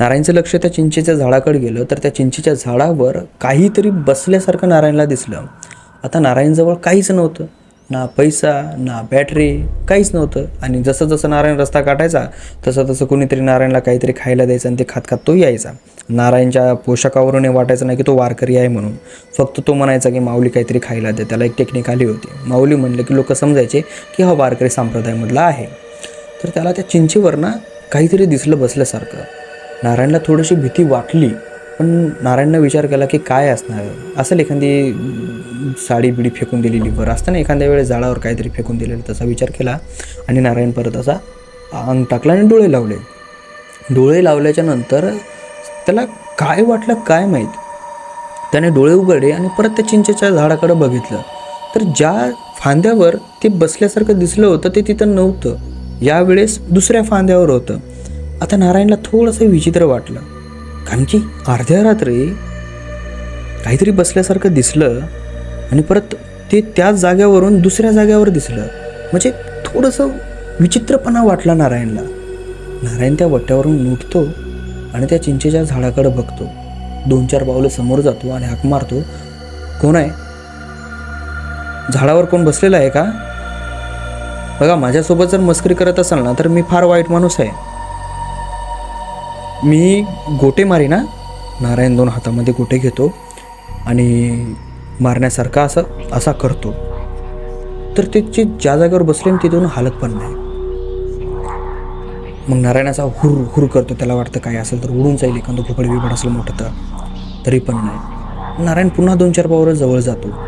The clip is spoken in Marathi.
नारायणचं लक्ष त्या चिंचेच्या झाडाकडे गेलं तर त्या चिंचेच्या झाडावर काहीतरी बसल्यासारखं नारायणला दिसलं. आता नारायणजवळ काहीच नव्हतं. ना पैसा ना बॅटरी काहीच नव्हतं. आणि जसं जसं नारायण रस्ता काटायचा तसं तसं कोणीतरी नारायणला काहीतरी खायला द्यायचं आणि ते खात खात तो यायचा. नारायणच्या पोशाखावरून हे वाटायचं नाही की तो वारकरी आहे म्हणून. फक्त तो म्हणायचा की माऊली काहीतरी खायला दे. त्याला एक टेक्निक आली होती. माऊली म्हणलं की लोक समजायचे की हा वारकरी संप्रदायामधला आहे. तर त्याला त्या चिंचेवर ना काहीतरी दिसलं बसल्यासारखं. नारायणला थोडीशी भीती वाटली पण नारायणनं विचार केला की काय असणार? असेल एखादी साडी बिडी फेकून दिलेली बरं. असतं ना एखाद्या वेळेस झाडावर काहीतरी फेकून दिलेलं तसा विचार केला आणि नारायण परत असा अंग टाकला आणि डोळे लावले. डोळे लावल्याच्या नंतर त्याला काय वाटलं काय माहीत? त्याने डोळे उघडले आणि परत त्या चिंचेच्या झाडाकडे बघितलं. तर ज्या फांद्यावर ते बसल्यासारखं दिसलं होतं ते तिथं नव्हतं. यावेळेस दुसऱ्या फांद्यावर होतं. आता नारायणला थोडंसं विचित्र वाटलं. कारण की अर्ध्या रात्री काहीतरी बसल्यासारखं दिसलं आणि परत ते त्याच जाग्यावरून दुसऱ्या जाग्यावर दिसलं. म्हणजे थोडंसं विचित्रपणा वाटला नारायणला. नारायण त्या वट्ट्यावरून उठतो आणि त्या चिंचेच्या झाडाकडे बघतो. दोन चार पावलं समोर जातो आणि हाक मारतो. कोण आहे? झाडावर कोण बसलेला आहे का? बघा माझ्यासोबत जर मस्करी करत असाल ना तर मी फार वाईट माणूस आहे. मी गोटे मारी ना नारायण दोन हातामध्ये गोटे घेतो आणि मारण्यासारखा असं असा करतो. तर त्याचे ज्या जागेवर बसले तिथून हालत पण नाही. मग नारायण असा हुर हुर करतो त्याला वाटतं काय असेल तर उडून जाईल एखादं भोपळ बिबड असलं मोठं तर. तरी पण नाही. नारायण पुन्हा दोन चार पावर जवळ जातो.